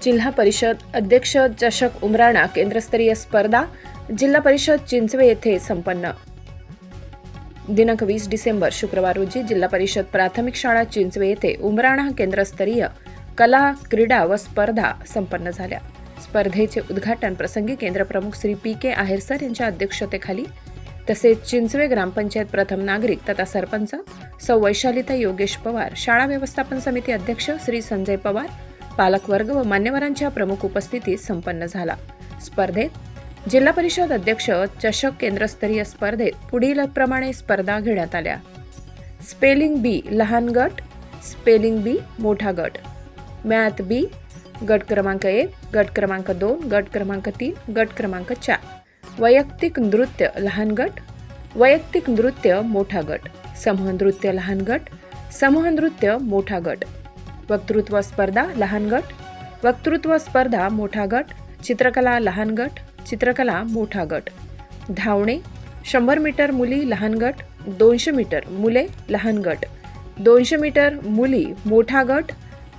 जिल्हा परिषद अध्यक्ष चषक उमराणा केंद्रस्तरीय स्पर्धा जिल्हा परिषद चिंचवे येथे संपन्न. दिनांक वीस डिसेंबर शुक्रवार रोजी जिल्हा परिषद प्राथमिक शाळा चिंचवे येथे उमराणा केंद्रस्तरीय कला क्रीडा व स्पर्धा संपन्न झाल्या. स्पर्धेचे उद्घाटन प्रसंगी केंद्रप्रमुख Shri P K Aher sir यांच्या अध्यक्षतेखाली तसेच चिंचवे ग्रामपंचायत प्रथम नागरिक तथा सरपंच सौ वैशालीता योगेश पवार शाळा व्यवस्थापन समिती अध्यक्ष श्री संजय पवार पालकवर्ग व मान्यवरांच्या प्रमुख उपस्थितीत संपन्न झाला. स्पर्धेत जिल्हा परिषद अध्यक्ष चषक केंद्रस्तरीय स्पर्धेत पुढील प्रमाणे स्पर्धा घेण्यात आल्या. स्पेलिंग बी लहान गट. स्पेलिंग बी मोठा गट. मॅथ बी गट क्रमांक एक गट क्रमांक दोन गट क्रमांक तीन गट क्रमांक चार. वैयक्तिक नृत्य लहान गट. वैयक्तिक नृत्य मोठा गट. समूह नृत्य लहान गट. समूह नृत्य मोठा गट. वक्तृत्व स्पर्धा लहान गट. वक्तृत्व स्पर्धा मोठा गट. चित्रकला लहान गट. चित्रकला मोठा गट. धावणे शंभर मीटर मुली लहान गट. दोनशे मीटर मुले लहान गट. दोनशे मीटर मुली मोठा गट.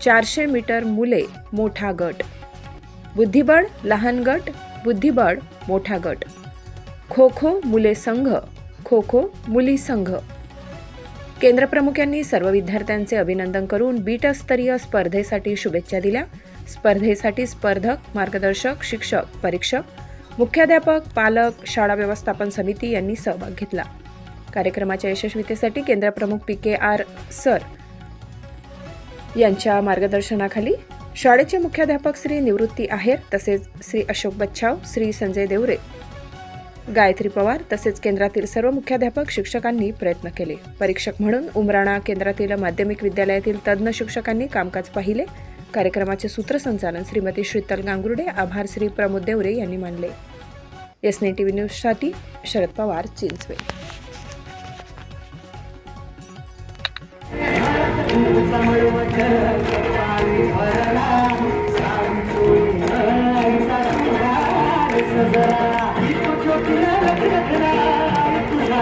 चारशे मीटर मुले मोठा गट. बुद्धिबळ लहान गट. बुद्धिबळ मोठा गट. खो खो मुले संघ. खो खो मुली संघ. केंद्रप्रमुख यांनी सर्व विद्यार्थ्यांचे अभिनंदन करून बीटस्तरीय स्पर्धेसाठी शुभेच्छा दिल्या. स्पर्धेसाठी स्पर्धक मार्गदर्शक शिक्षक परीक्षक मुख्याध्यापक पालक शाळा व्यवस्थापन समिती यांनी सहभाग घेतला. कार्यक्रमाच्या यशस्वीतेसाठी केंद्रप्रमुख पी के आर सर यांच्या मार्गदर्शनाखाली शाळेचे मुख्याध्यापक श्री निवृत्ती आहेर तसेच श्री अशोक बच्छाव श्री संजय देवरे गायत्री पवार तसेच केंद्रातील सर्व मुख्याध्यापक शिक्षकांनी प्रयत्न केले. परीक्षक म्हणून उमराणा केंद्रातील माध्यमिक विद्यालयातील तज्ज्ञ शिक्षकांनी कामकाज पाहिले. कार्यक्रमाचे सूत्रसंचालन श्रीमती शीतल गांगुर्डे आभार श्री प्रमोद देवरे यांनी मानले. एस टी व्ही न्यूजसाठी शरद पवार चिंचवे. तुझा